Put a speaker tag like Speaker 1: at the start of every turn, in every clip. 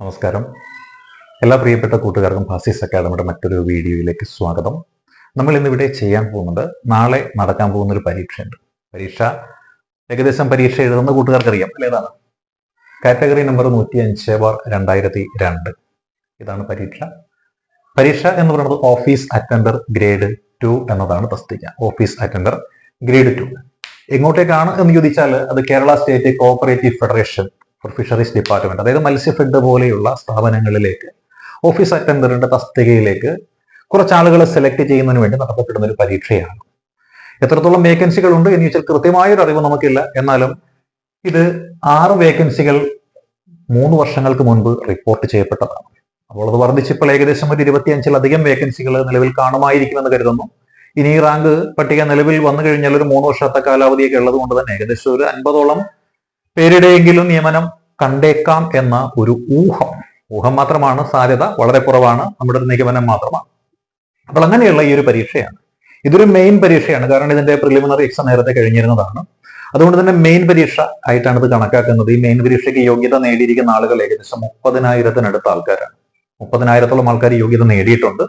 Speaker 1: നമസ്കാരം. എല്ലാ പ്രിയപ്പെട്ട കൂട്ടുകാർക്കും ഫാസിസ് അക്കാദമിയുടെ മറ്റൊരു വീഡിയോയിലേക്ക് സ്വാഗതം. നമ്മൾ ഇന്നിവിടെ ചെയ്യാൻ പോകുന്നത് നാളെ നടക്കാൻ പോകുന്ന ഒരു പരീക്ഷയുണ്ട്. പരീക്ഷ ഏകദേശം പരീക്ഷ എഴുതുന്ന കൂട്ടുകാർക്ക് അറിയാം അല്ലേ? ഇതാണ് കാറ്റഗറി നമ്പർ നൂറ്റി അഞ്ച് ബാർ രണ്ടായിരത്തി രണ്ട് ഇതാണ് പരീക്ഷ. പരീക്ഷ എന്ന് പറയുന്നത് ഓഫീസ് അറ്റൻഡർ ഗ്രേഡ് ടു എന്നതാണ് തസ്തിക ഓഫീസ് അറ്റൻഡർ ഗ്രേഡ് ടു. എങ്ങോട്ടേക്കാണ് എന്ന് ചോദിച്ചാൽ അത് Kerala state cooperative federation for fisheries department അതായത് മത്സ്യഫെഡ് പോലെയുള്ള സ്ഥാപനങ്ങളിലേക്ക് ഓഫീസ് അറ്റൻഡറിന്റെ തസ്തികയിലേക്ക് കുറച്ച് ആളുകളെ സെലക്ട് ചെയ്യുന്നതിന് വേണ്ടി നടത്തപ്പെടുന്ന ഒരു പരീക്ഷയാണ്. എത്രത്തോളം വേക്കൻസികൾ ഉണ്ട് എന്ന് ചോദിച്ചാൽ കൃത്യമായ ഒരു അറിവ് നമുക്കില്ല. എന്നാലും ഇത് ആറ് വേക്കൻസികൾ മൂന്ന് വർഷങ്ങൾക്ക് മുൻപ് റിപ്പോർട്ട് ചെയ്യപ്പെട്ടതാണ്. അപ്പോൾ അത് വർദ്ധിച്ചപ്പോൾ ഏകദേശം ഒരു ഇരുപത്തിയഞ്ചിലധികം വേക്കൻസികൾ നിലവിൽ കാണുമായിരിക്കുമെന്ന് കരുതുന്നു. ഇനി ഈ റാങ്ക് പട്ടിക നിലവിൽ വന്നു കഴിഞ്ഞാൽ ഒരു മൂന്ന് വർഷത്തെ കാലാവധിയൊക്കെ ഉള്ളത് കൊണ്ട് തന്നെ ഏകദേശം ഒരു അൻപതോളം പേരുടെയെങ്കിലും നിയമനം കണ്ടേക്കാം എന്ന ഒരു ഊഹം. ഊഹം മാത്രമാണ് സാധ്യത വളരെ കുറവാണ് നമ്മുടെ ഒരു നിഗമനം മാത്രമാണ്. അപ്പോൾ അങ്ങനെയുള്ള ഈ ഒരു പരീക്ഷയാണ്. ഇതൊരു മെയിൻ പരീക്ഷയാണ്. കാരണം ഇതിന്റെ പ്രിലിമിനറി എക്സാം നേരത്തെ കഴിഞ്ഞിരുന്നതാണ്. അതുകൊണ്ട് തന്നെ മെയിൻ പരീക്ഷ ആയിട്ടാണ് ഇത് കണക്കാക്കുന്നത്. ഈ മെയിൻ പരീക്ഷയ്ക്ക് യോഗ്യത നേടിയിരിക്കുന്ന ആളുകൾ ഏകദേശം മുപ്പതിനായിരത്തിനടുത്ത ആൾക്കാരാണ്. മുപ്പതിനായിരത്തോളം ആൾക്കാർ യോഗ്യത നേടിയിട്ടുണ്ട്.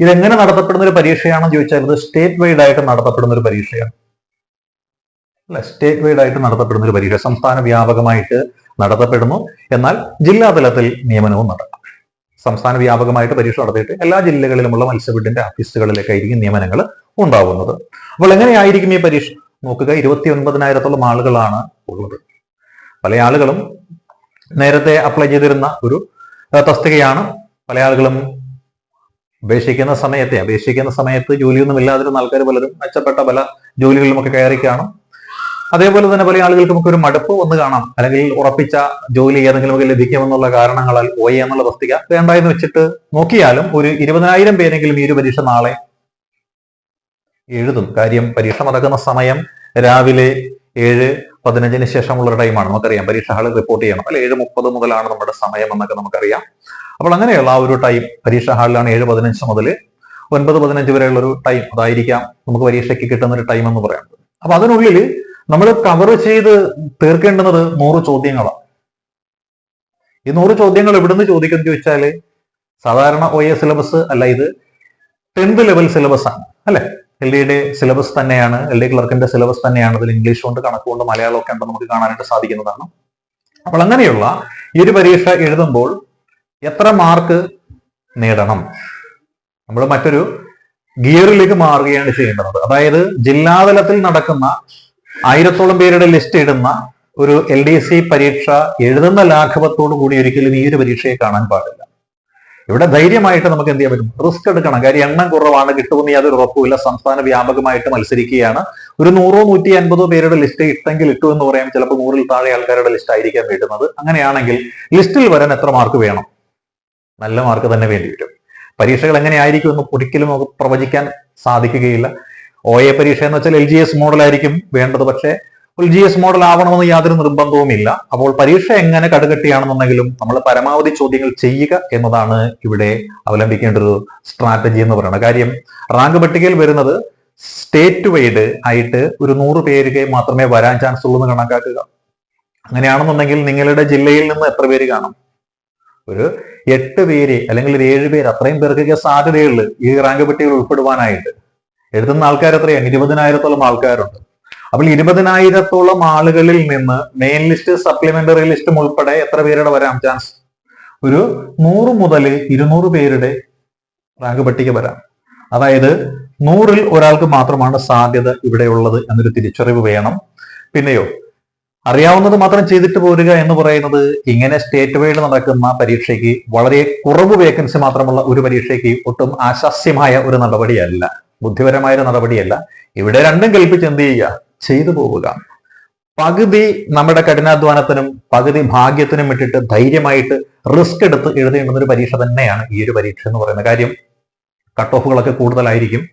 Speaker 1: ഇതെങ്ങനെ നടത്തപ്പെടുന്ന ഒരു പരീക്ഷയാണെന്ന് ചോദിച്ചാൽ ഇത് സ്റ്റേറ്റ് വൈഡ് ആയിട്ട് നടത്തപ്പെടുന്ന ഒരു പരീക്ഷയാണ്. അല്ല? സ്റ്റേറ്റ് വൈഡ് ആയിട്ട് നടത്തപ്പെടുന്ന ഒരു പരീക്ഷ. സംസ്ഥാന വ്യാപകമായിട്ട് നടത്തപ്പെടുന്നു. എന്നാൽ ജില്ലാതലത്തിൽ നിയമനവും നടക്കും. സംസ്ഥാന വ്യാപകമായിട്ട് പരീക്ഷ നടത്തിയിട്ട് എല്ലാ ജില്ലകളിലുമുള്ള മത്സ്യബിഡിന്റെ ഓഫീസുകളിലേക്കായിരിക്കും നിയമനങ്ങൾ ഉണ്ടാവുന്നത്. അപ്പോൾ എങ്ങനെയായിരിക്കും ഈ പരീക്ഷ? നോക്കുക ഇരുപത്തി ഒൻപതിനായിരത്തോളം ആളുകളാണ് ഉള്ളത്. പല ആളുകളും നേരത്തെ അപ്ലൈ ചെയ്തിരുന്ന ഒരു തസ്തികയാണ്. പല ആളുകളും അപേക്ഷിക്കുന്ന സമയത്തെ അപേക്ഷിക്കുന്ന സമയത്ത് ജോലിയൊന്നും ഇല്ലാതിരുന്ന ആൾക്കാർ പലരും മെച്ചപ്പെട്ട പല ജോലികളിലുമൊക്കെ കയറി കാണും അതേപോലെ തന്നെ പല ആളുകൾക്ക് നമുക്ക് ഒരു മടുപ്പ് വന്ന് കാണാം. അല്ലെങ്കിൽ ഉറപ്പിച്ച ജോലി ഏതെങ്കിലുമൊക്കെ ലഭിക്കുമെന്നുള്ള കാരണങ്ങളാൽ പോയി എന്നുള്ള തസ്തിക വേണ്ട എന്ന് വെച്ചിട്ട് നോക്കിയാലും ഒരു ഇരുപതിനായിരം പേരെങ്കിലും ഈ ഒരു പരീക്ഷ നാളെ എഴുതും. കാര്യം പരീക്ഷ നടക്കുന്ന സമയം രാവിലെ ഏഴ് പതിനഞ്ചിന് ശേഷമുള്ള ടൈമാണ്. നമുക്കറിയാം പരീക്ഷ ഹാളിൽ റിപ്പോർട്ട് ചെയ്യണം. അല്ലെ ഏഴ് മുപ്പത് മുതലാണ് നമ്മുടെ സമയം എന്നൊക്കെ നമുക്കറിയാം. അപ്പോൾ അങ്ങനെയുള്ള ആ ഒരു ടൈം പരീക്ഷ ഹാളിലാണ് ഏഴ് പതിനഞ്ച് മുതൽ ഒൻപത് പതിനഞ്ച് വരെയുള്ള ഒരു ടൈം അതായിരിക്കാം നമുക്ക് പരീക്ഷയ്ക്ക് കിട്ടുന്ന ഒരു ടൈം എന്ന് പറയാം. അപ്പൊ അതിനുള്ളിൽ നമ്മൾ കവർ ചെയ്ത് തീർക്കേണ്ടുന്നത് നൂറ് ചോദ്യങ്ങളാണ് ഈ നൂറ് ചോദ്യങ്ങൾ എവിടുന്ന് ചോദിക്കുന്നത് ചോദിച്ചാൽ സാധാരണ ഒ എ സിലബസ് അല്ല ഇത് ടെൻത്ത് ലെവൽ സിലബസ് ആണ് അല്ലെ? എൽ ഡിയുടെ സിലബസ് തന്നെയാണ് എൽ ഡി ക്ലർക്കിന്റെ സിലബസ് തന്നെയാണ് അതിൽ ഇംഗ്ലീഷ് കൊണ്ട് കണക്ക് കൊണ്ട് മലയാളം ഒക്കെ ഉണ്ട് നമുക്ക് കാണാനായിട്ട് സാധിക്കുന്നതാണ്. അപ്പോൾ അങ്ങനെയുള്ള ഈ ഒരു പരീക്ഷ എഴുതുമ്പോൾ എത്ര മാർക്ക് നേടണം? നമ്മൾ മറ്റൊരു ഗിയറിലേക്ക് മാറുകയാണ് ചെയ്യേണ്ടത്. അതായത് ജില്ലാതലത്തിൽ നടക്കുന്ന ആയിരത്തോളം പേരുടെ ലിസ്റ്റ് ഇടുന്ന ഒരു എൽ ഡി സി പരീക്ഷ എഴുതുന്ന ലാഘവത്തോടു കൂടി ഒരിക്കലും ഈ ഒരു പരീക്ഷയെ കാണാൻ പാടില്ല. ഇവിടെ ധൈര്യമായിട്ട് നമുക്ക് എന്ത് ചെയ്യാൻ പറ്റും? റിസ്ക് എടുക്കണം. കാര്യം എണ്ണം കുറവാണ് കിട്ടുമെന്ന് യാതൊരു ഉറപ്പുമില്ല. സംസ്ഥാന വ്യാപകമായിട്ട് മത്സരിക്കുകയാണ്. ഒരു നൂറോ നൂറ്റി അൻപതോ പേരുടെ ലിസ്റ്റ് ഇട്ടെങ്കിൽ ഇട്ടു എന്ന് പറയാം. ചിലപ്പോൾ നൂറിൽ താഴെ ആൾക്കാരുടെ ലിസ്റ്റ് ആയിരിക്കാൻ വേണ്ടുന്നത് അങ്ങനെയാണെങ്കിൽ ലിസ്റ്റിൽ വരാൻ എത്ര മാർക്ക് വേണം? നല്ല മാർക്ക് തന്നെ വേണ്ടി വരും. പരീക്ഷകൾ എങ്ങനെയായിരിക്കും എന്ന് ഒരിക്കലും പ്രവചിക്കാൻ സാധിക്കുകയില്ല. ഒ എ പരീക്ഷ എന്ന് വെച്ചാൽ എൽ ജി എസ് മോഡലായിരിക്കും വേണ്ടത്. പക്ഷേ എൽ ജി എസ് മോഡൽ ആവണമെന്ന് യാതൊരു നിർബന്ധവുമില്ല. അപ്പോൾ പരീക്ഷ എങ്ങനെ കടുകട്ടിയാണെന്നുണ്ടെങ്കിലും നമ്മൾ പരമാവധി ചോദ്യങ്ങൾ ചെയ്യുക എന്നതാണ് ഇവിടെ അവലംബിക്കേണ്ട ഒരു സ്ട്രാറ്റജി എന്ന് പറയുന്നത്. കാര്യം റാങ്ക് പട്ടികയിൽ വരുന്നത് സ്റ്റേറ്റ് വൈഡ് ആയിട്ട് ഒരു നൂറ് പേർക്ക് മാത്രമേ വരാൻ ചാൻസ് ഉള്ളൂ എന്ന് കണക്കാക്കുക. അങ്ങനെയാണെന്നുണ്ടെങ്കിൽ നിങ്ങളുടെ ജില്ലയിൽ നിന്ന് എത്ര പേര് കാണും? ഒരു എട്ട് പേര് അല്ലെങ്കിൽ ഒരു ഏഴ് പേര് അത്രയും പേർക്കൊക്കെ സാധ്യതയുള്ളൂ ഈ റാങ്ക് പട്ടികയിൽ ഉൾപ്പെടുവാനായിട്ട്. എഴുതുന്ന ആൾക്കാർ എത്രയാണ് ഇരുപതിനായിരത്തോളം ആൾക്കാരുണ്ട്. അപ്പോൾ ഇരുപതിനായിരത്തോളം ആളുകളിൽ നിന്ന് മെയിൻ ലിസ്റ്റ് സപ്ലിമെന്ററി ലിസ്റ്റും ഉൾപ്പെടെ എത്ര പേരുടെ വരാം ചാൻസ് ഒരു നൂറ് മുതൽ ഇരുന്നൂറ് പേരുടെ റാങ്ക് പട്ടിക വരാം. അതായത് നൂറിൽ ഒരാൾക്ക് മാത്രമാണ് സാധ്യത ഇവിടെ ഉള്ളത് എന്നൊരു തിരിച്ചറിവ് വേണം. പിന്നെയോ അറിയാവുന്നത് മാത്രം ചെയ്തിട്ട് പോരുക എന്ന് പറയുന്നത് ഇങ്ങനെ സ്റ്റേറ്റ് വൈഡ് നടക്കുന്ന പരീക്ഷയ്ക്ക് വളരെ കുറവ് വേക്കൻസി മാത്രമുള്ള ഒരു പരീക്ഷയ്ക്ക് ഒട്ടും ആശാസ്യമായ ഒരു നടപടിയല്ല. ബുദ്ധിപരമായ ഒരു നടപടിയല്ല. ഇവിടെ രണ്ടും കൽപ്പിച്ച് എന്ത് ചെയ്യുക? ചെയ്തു പോവുക. പകുതി നമ്മുടെ കഠിനാധ്വാനത്തിനും പകുതി ഭാഗ്യത്തിനും ഇട്ടിട്ട് ധൈര്യമായിട്ട് റിസ്ക് എടുത്ത് എഴുതേണ്ടുന്ന ഒരു പരീക്ഷ തന്നെയാണ് ഈ ഒരു പരീക്ഷ എന്ന് പറയുന്ന കാര്യം. കട്ട് ഓഫുകളൊക്കെ കൂടുതലായിരിക്കും.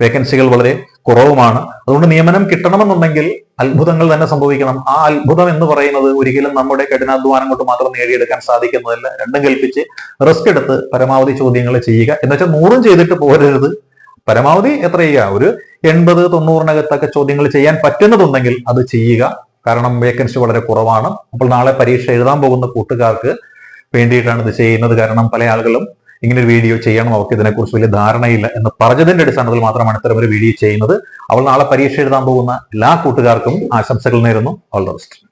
Speaker 1: വേക്കൻസികൾ വളരെ കുറവുമാണ്. അതുകൊണ്ട് നിയമനം കിട്ടണമെന്നുണ്ടെങ്കിൽ അത്ഭുതങ്ങൾ തന്നെ സംഭവിക്കണം. ആ അത്ഭുതം എന്ന് പറയുന്നത് ഒരിക്കലും നമ്മുടെ കഠിനാധ്വാനം കൊണ്ട് മാത്രം നേടിയെടുക്കാൻ സാധിക്കുന്നതല്ല. രണ്ടും കൽപ്പിച്ച് റിസ്ക് എടുത്ത് പരമാവധി ചോദ്യങ്ങൾ ചെയ്യുക. എന്ന് വെച്ചാൽ നൂറും ചെയ്തിട്ട് പോരരുത്. പരമാവധി എത്ര ചെയ്യുക? ഒരു എൺപത് തൊണ്ണൂറിനകത്തൊക്കെ ചോദ്യങ്ങൾ ചെയ്യാൻ പറ്റുന്നതുണ്ടെങ്കിൽ അത് ചെയ്യുക. കാരണം വേക്കൻസി വളരെ കുറവാണ്. അപ്പോൾ നാളെ പരീക്ഷ എഴുതാൻ പോകുന്ന കൂട്ടുകാർക്ക് വേണ്ടിയിട്ടാണ് ഇത് ചെയ്യുന്നത്. കാരണം പല ആളുകളും ഇങ്ങനെ ഒരു വീഡിയോ ചെയ്യണം. അവർക്ക് ഇതിനെക്കുറിച്ച് വലിയ ധാരണയില്ല എന്ന് പറഞ്ഞതിന്റെ അടിസ്ഥാനത്തിൽ മാത്രമാണ് ഇത്തരം ഒരു വീഡിയോ ചെയ്യുന്നത്. അവൾ നാളെ പരീക്ഷ എഴുതാൻ പോകുന്ന എല്ലാ കൂട്ടുകാർക്കും ആശംസകൾ നേരുന്നു. All the best